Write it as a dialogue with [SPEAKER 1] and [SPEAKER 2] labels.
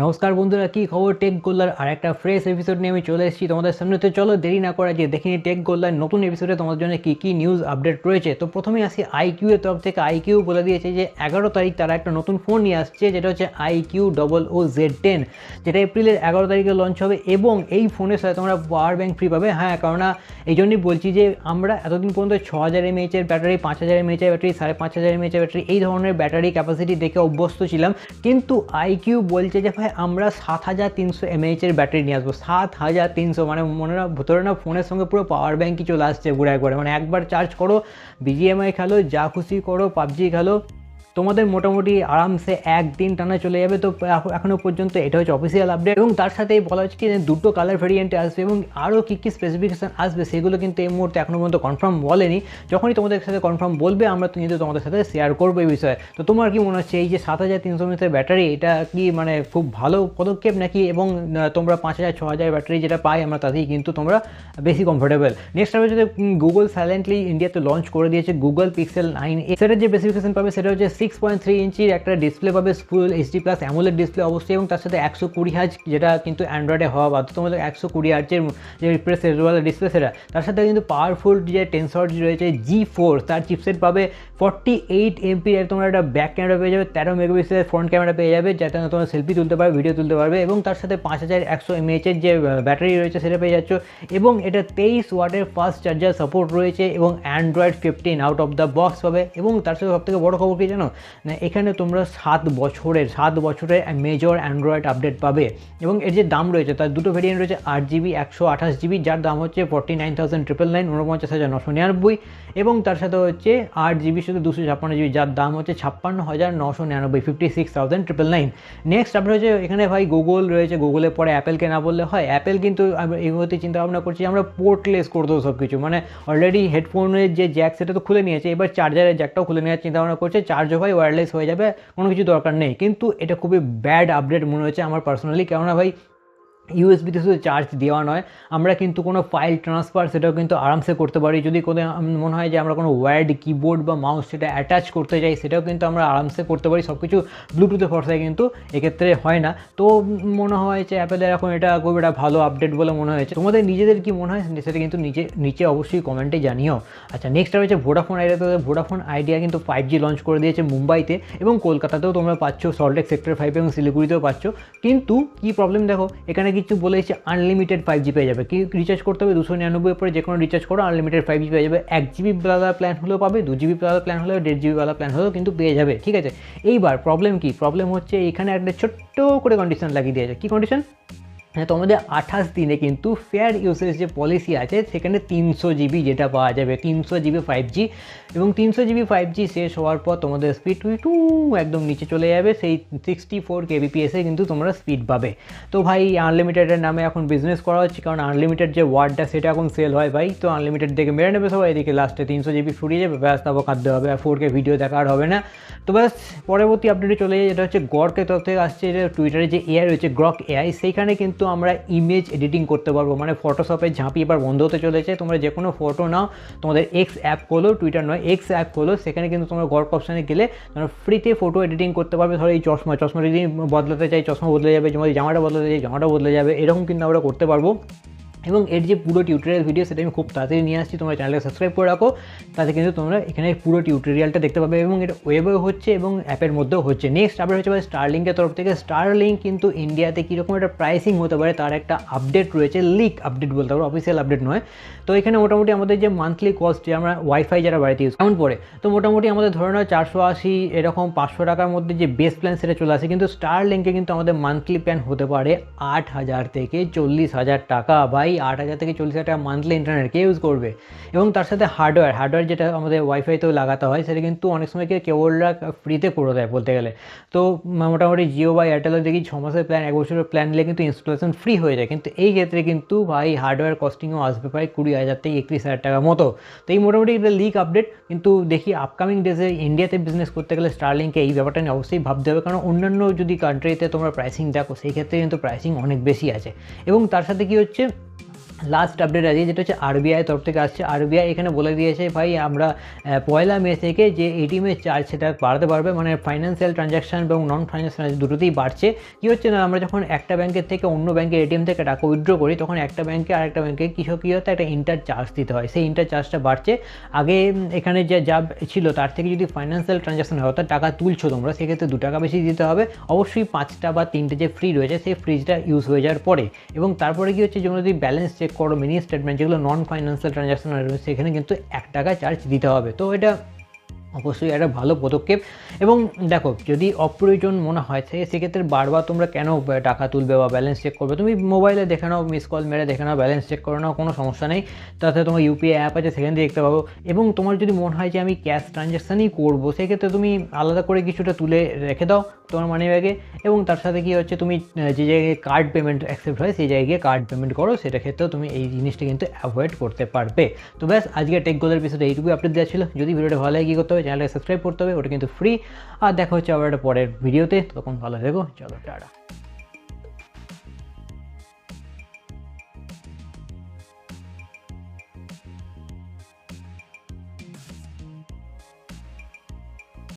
[SPEAKER 1] নমস্কার বন্ধুরা, কি খবর? টেক গোল্লার আর একটা ফ্রেশ এপিসোড নিয়ে আমি চলে এসেছি তোমাদের সামনে। তো চলো দেরি না করা যে দেখিনি টেক গোল্লার নতুন এপিসোডে তোমাদের জন্য কী কী নিউজ আপডেট রয়েছে। তো প্রথমে আসি আইকিউ এর তরফ থেকে। আইকিউ বলে দিয়েছে যে, এগারো তারিখ তারা একটা নতুন ফোন নিয়ে আসছে, যেটা হচ্ছে IQ double O Z ten যেটা এপ্রিলের এগারো তারিখে লঞ্চ হবে এবং এই ফোনের সাথে তোমরা পাওয়ার ব্যাঙ্ক ফ্রি পাবে। হ্যাঁ কেননা এই জন্যই বলছি যে, আমরা এতদিন পর্যন্ত ছ হাজার এমএইচের ব্যাটারি পাঁচ হাজার এমএইচের ব্যাটারি সাড়ে পাঁচ হাজার এমএইচের ব্যাটারি এই ধরনের ব্যাটারি ক্যাপাসিটি দেখে অভ্যস্ত ছিলাম। কিন্তু আইকিউ বলছে যে ভাই, আমরা সাত হাজার তিনশো এমএইচের ব্যাটারি নিয়ে আসব। সাত হাজার তিনশো মানে মনে না ভেতরে না ফোনের সঙ্গে পুরো পাওয়ার ব্যাঙ্কই চলে আসছে ঘুরে ঘুরে মানে একবার চার্জ করো বিজিএমআই খেলো, যা খুশি করো, পাবজি খেলো। তোমাদের মোটামুটি আরামসে একদিন টানা চলে যাবে, তো এখনও পর্যন্ত এটা হচ্ছে অফিসিয়াল আপডেট এবং তার সাথে বলা হচ্ছে কি দুটো কালার ভেরিয়েন্টে আসবে এবং আরও কী কী স্পেসিফিকেশান আসবে সেগুলো কিন্তু এই মুহূর্তে এখনও পর্যন্ত কনফার্ম বলেনি। যখনই তোমাদের সাথে কনফার্ম বলবে, আমরা কিন্তু তোমাদের সাথে শেয়ার করব এই বিষয়ে। তো তোমার কি মনে হচ্ছে এই যে সাত হাজার তিনশো মিটার ব্যাটারি এটা কি মানে খুব ভালো পদক্ষেপ নাকি? এবং তোমরা পাঁচ হাজার, ছ হাজার ব্যাটারি যেটা পাই, আমরা তাতেই কিন্তু তোমরা বেশি কমফোর্টেবল নেক্সট হবে যদি গুগল সাইলেন্টলি ইন্ডিয়াতে লঞ্চ করে দিয়েছে গুগল পিক্সেল নাইন সেটার যে স্পেসিফিকেশন পাবে, সেটা হচ্ছে সিক্স পয়েন্ট থ্রি ইঞ্চির একটা ডিসপ্লে পাবে full HD plus AMOLED display অবশ্যই, এবং তার সাথে একশো কুড়ি হাজ যেটা কিন্তু অ্যান্ড্রয়েডে হওয়া বাধ্যতামূলক, একশো কুড়ি হার্জের যে রিফ্রেশ ডিসপ্লে সেটা। তার সাথে কিন্তু পাওয়ারফুল যে টেনসর রয়েছে জি ফোর তার চিপসেট পাবে ফর্টি এইট এমপি তোমরা একটা ব্যাক ক্যামেরা পেয়ে যাবে, তেরো মেগাপিক্সেলের ফ্রন্ট ক্যামেরা পেয়ে যাবে, যাতে তোমরা সেলফি তুলতে পারবে ভিডিও তুলতে পারবে, এবং তার সাথে পাঁচ হাজার একশো এমএইচের যে ব্যাটারি রয়েছে, সেটা পেয়ে যাচ্ছ। এবং এটা তেইশ ওয়াটের ফাস্ট চার্জার সাপোর্ট রয়েছে, এবং Android fifteen out of the box পাবে, এবং তার সাথে সবথেকে বড় খবর কি জানো? না এখানে তোমরা সাত বছরের সাত বছরের মেজর অ্যান্ড্রয়েড আপডেট পাবে। এবং এর যে দাম রয়েছে, তার দুটো ভেরিয়েন্ট রয়েছে, আট জিবি একশো আঠাশ জিবি যার দাম হচ্ছে forty nine thousand triple nine উনপঞ্চাশ হাজার নশো নিরানব্বই। এবং তার সাথে হচ্ছে আট জিবি শুধু দুশো ছাপ্পান্ন জিবি যার দাম হচ্ছে ছাপ্পান্ন হাজার নশো নিরানব্বই fifty six thousand triple nine next আপনার হচ্ছে, এখানে ভাই গুগল রয়েছে। গুগলের পরে অ্যাপেলকে না বললে হয়। অ্যাপেল কিন্তু মুহূর্তে চিন্তা ভাবনা করছি, আমরা পোর্টলেস করে দেবো সব কিছু মানে অলরেডি হেডফোনের যে জ্যাক সেটা তো খুলে নিয়েছে। এবার চার্জারের জ্যাকটাও খুলে নেওয়ার চিন্তা ভাবনা করছে। চার্জও ভাই ওয়্যারলেস হয়ে যাবে, কোনো কিছু দরকার নেই। কিন্তু এটা খুবই ব্যাড আপডেট মনে হচ্ছে আমার পার্সোনালি কেননা ভাই ইউএসবিতে শুধু চার্জ দেওয়া নয়, আমরা কিন্তু কোনো ফাইল ট্রান্সফার সেটাও কিন্তু আরামসে করতে পারি। যদি কোনো মনে হয় যে আমরা কোনো ওয়ার্ড কিবোর্ড বা মাউস সেটা অ্যাটাচ করতে চাই, সেটাও কিন্তু আমরা আরামসে করতে পারি। সব কিছু ব্লুটুথে ফর্সায় কিন্তু এক্ষেত্রে হয় না। তো মনে হয় যে অ্যাপেলের এখন এটা খুব একটা ভালো আপডেট বলে মনে হয়েছে। তোমাদের নিজেদের কি মনে হয়? সেটা কিন্তু নিচে নিচে অবশ্যই কমেন্টে জানিও। আচ্ছা নেক্সট রয়েছে ভোডাফোন আইডিয়া তো ভোডাফোন আইডিয়া কিন্তু ফাইভ জি লঞ্চ করে দিয়েছে মুম্বাইতে এবং কলকাতাতেও তোমরা পাচ্ছ সল্টেক সেক্টর ফাইভ এবং শিলিগুড়িতেও পাচ্ছ। কিন্তু কি প্রবলেম দেখো? এখানে কিছু বলেছে আনলিমিটেড ফাইভ জি পেয়ে যাবে। কি রিচার্জ করতে হবে? দুশো নিরানব্বই পরে যে কোনো রিচার্জ করো আনলিমিটেড ফাইভ জি পেয়ে যাবে। এক জিবি ওয়ালা প্ল্যান হলেও পাবে, দু জিবি ওয়ালা প্ল্যান হলেও, দেড় জিবি ওয়ালা প্ল্যান হলেও কিন্তু পেয়ে যাবে, ঠিক আছে? এইবার প্রবলেম কি? প্রবলেম হচ্ছে এখানে একটা ছোট্ট করে কন্ডিশন লাগিয়ে দিয়েছে। কি কন্ডিশন তোমাদের আঠাশ দিনে কিন্তু ফেয়ার ইউসেজ যে পলিসি আছে, সেখানে তিনশো জিবি যেটা পাওয়া যাবে, তিনশো জিবি ফাইভ জি এবং তিনশো জিবি ফাইভ জি শেষ হওয়ার পর তোমাদের স্পিড টু একদম নিচে চলে যাবে, সেই সিক্সটি ফোর কেবিপিএসে কিন্তু তোমরা স্পিড পাবে। তো ভাই আনলিমিটেডের নামে এখন বিজনেস করা হচ্ছে, কারণ আনলিমিটেড যে ওয়ার্ডটা সেটা এখন সেল হয় ভাই। তো আনলিমিটেড দেখে মেরে নেবে সবাই, এদিকে লাস্টে তিনশো জিবি ফুরিয়ে যাবে, ব্যাস, তারপর কাঁদতে হবে, আর ফোর কে ভিডিও দেখা আর হবে না। তো ব্যাস, পরবর্তী আপডেটে চলে যাই, যেটা হচ্ছে গড়কে তরফ থেকে আসছে যে টুইটারে যে এআই রয়েছে গ্রক এআই সেইখানে কিন্তু আমরা ইমেজ এডিটিং করতে পারব। মানে ফটোশপে ঝাঁপি এবার বন্ধ হতে চলেছে। তোমরা যে কোনো ফটো নাও, তোমাদের এক্স অ্যাপ খোলো টুইটার নয় এক্স অ্যাপ খোলো, সেখানে কিন্তু তোমরা গল্প অপশানে গেলে তোমরা ফ্রিতে ফটো এডিটিং করতে পারবে। ধরো এই চশমা চশমা যদি বদলাতে চাই, চশমা বদলে যাবে তোমাদের জামাটা বদলাতে চাই জামাটা বদলে যাবে। এরকম কিন্তু আমরা করতে পারব। এবং এর যে পুরো টিউটোরিয়াল ভিডিও সেটা আমি খুব তাড়াতাড়ি নিয়ে আসছি। তোমরা চ্যানেলকে সাবস্ক্রাইব করে রাখো। তাতে কিন্তু তোমরা এখানে পুরো টিউটোরিয়ালটা দেখতে পাবে এবং এটা ওয়েবেও হচ্ছে এবং অ্যাপের মধ্যেও হচ্ছে। নেক্সট আপডেট হচ্ছে স্টারলিংকের তরফ থেকে। স্টারলিংক কিন্তু ইন্ডিয়াতে কীরকম একটা প্রাইসিং হতে পারে, তার একটা আপডেট রয়েছে। লিক আপডেট বলতে পারো অফিসিয়াল আপডেট নয়। তো এখানে মোটামুটি আমাদের যে মান্থলি কস্ট যে আমরা ওয়াইফাই যারা বাড়িতে ইউজ কেমন পড়ে তো মোটামুটি আমাদের ধরে নাও চারশো আশি এরকম পাঁচশো টাকার মধ্যে যে বেস প্ল্যান সেটা চলে আসে। কিন্তু স্টার লিঙ্কে কিন্তু আমাদের মান্থলি প্ল্যান হতে পারে আট হাজার থেকে চল্লিশ হাজার টাকা ভাই, আট হাজার থেকে চল্লিশ হাজার টাকা মান্থলি ইন্টারনেট কে ইউজ করবে? এবং তার সাথে হার্ডওয়্যার হার্ডওয়্যার যেটা আমাদের ওয়াইফাইতেও লাগাতে হয়, সেটা কিন্তু অনেক সময় কেবলরা ফ্রিতে করে দেয় বলতে গেলে। তো মোটামুটি জিও বা এয়ারটেলের দেখি ছ মাসের প্ল্যান এক বছরের প্ল্যান নিলে কিন্তু ইনস্টলেশন ফ্রি হয়ে যায়। কিন্তু এই ক্ষেত্রে কিন্তু ভাই হার্ডওয়্যার কস্টিংও আসবে প্রায় কুড়ি হাজার থেকে একত্রিশ হাজার টাকার মতো। তো এই মোটামুটি একটা লিক আপডেট কিন্তু দেখি আপকামিং ডেজে ইন্ডিয়াতে বিজনেস করতে গেলে স্টারলিংকে এই ব্যাপারটা নিয়ে অবশ্যই ভাবতে হবে। কারণ অন্যান্য যদি কান্ট্রিতে তোমরা প্রাইসিং দেখো, সেই ক্ষেত্রে কিন্তু প্রাইসিং অনেক বেশি আছে। এবং তার সাথে কি হচ্ছে লাস্ট আপডেট আছে, যেটা হচ্ছে আরবিআই তরফ থেকে আসছে। আরবিআই এখানে বলে দিয়েছে, ভাই, আমরা পয়লা মে থেকে যে এটিএমের চার্জ সেটা বাড়াতে পারবে মানে ফাইন্যান্সিয়াল ট্রানজ্যাকশন এবং নন ফাইন্যান্সিয়াল দুটোতেই বাড়ছে। কী হচ্ছে না, আমরা যখন একটা ব্যাংকের থেকে অন্য ব্যাংকের এটিএম থেকে টাকা উইথড্র করি, তখন একটা ব্যাংকে আর একটা ব্যাংকে কিছু কী হতে একটা ইন্টার চার্জ দিতে হয়। সেই ইন্টার চার্জটা বাড়ছে। আগে এখানে যে, যা ছিল, তার থেকে যদি ফাইন্যান্সিয়াল ট্রানজ্যাকশন হয়, অর্থাৎ টাকা তুলছো তোমরা, সেক্ষেত্রে দু টাকা বেশি দিতে হবে। অবশ্যই পাঁচটা বা তিনটে যে ফ্রি রয়েছে, সেই ফ্রিজটা ইউজ হয়ে যাওয়ার পরে। এবং তারপরে কি হচ্ছে যদি ব্যালেন্স চেক করো মিনি স্টেটমেন্ট যেগুলো নন ফাইন্যান্সিয়াল ট্রানজাকশন সেখানে কিন্তু এক টাকা চার্জ দিতে হবে। তো এটা অবশ্যই একটা ভালো পদক্ষেপ। এবং দেখো, যদি অপ্রয়োজন মনে হয় সেক্ষেত্রে বারবার তোমরা কেন টাকা তুলবে বা ব্যালেন্স চেক করবে? তুমি মোবাইলে দেখে নাও মিস কল মেরে দেখে নাও ব্যালেন্স চেক করে নাও, কোনো সমস্যা নেই। তাতে তোমার ইউপিআই অ্যাপ আছে, সেখান থেকে দেখতে পাবো। এবং তোমার যদি মনে হয় যে আমি ক্যাশ ট্রানজ্যাকশানই করব, সেক্ষেত্রে তুমি আলাদা করে কিছুটা তুলে রেখে দাও তোমার মানি ব্যাগে এবং তার সাথে কী হচ্ছে, তুমি যে জায়গায় কার্ড পেমেন্ট অ্যাকসেপ্ট হয়, সেই জায়গায় কার্ড পেমেন্ট করো। সেটা ক্ষেত্রেও তুমি এই জিনিসটা কিন্তু অ্যাভয়েড করতে পারবে। তো ব্যাস আজকে টেক গোলের বিষয়টা এইটুকু আপডেট দেওয়া ছিল। যদি ভিডিওটা ভালো লাগে, কী করতে হবে চ্যানেলটা সাবস্ক্রাইব করতে হবে, ওটা কিন্তু ফ্রি আর দেখা হচ্ছে আবার একটা পরের ভিডিওতে তখন ভালো থেকো, চলো, টাটা।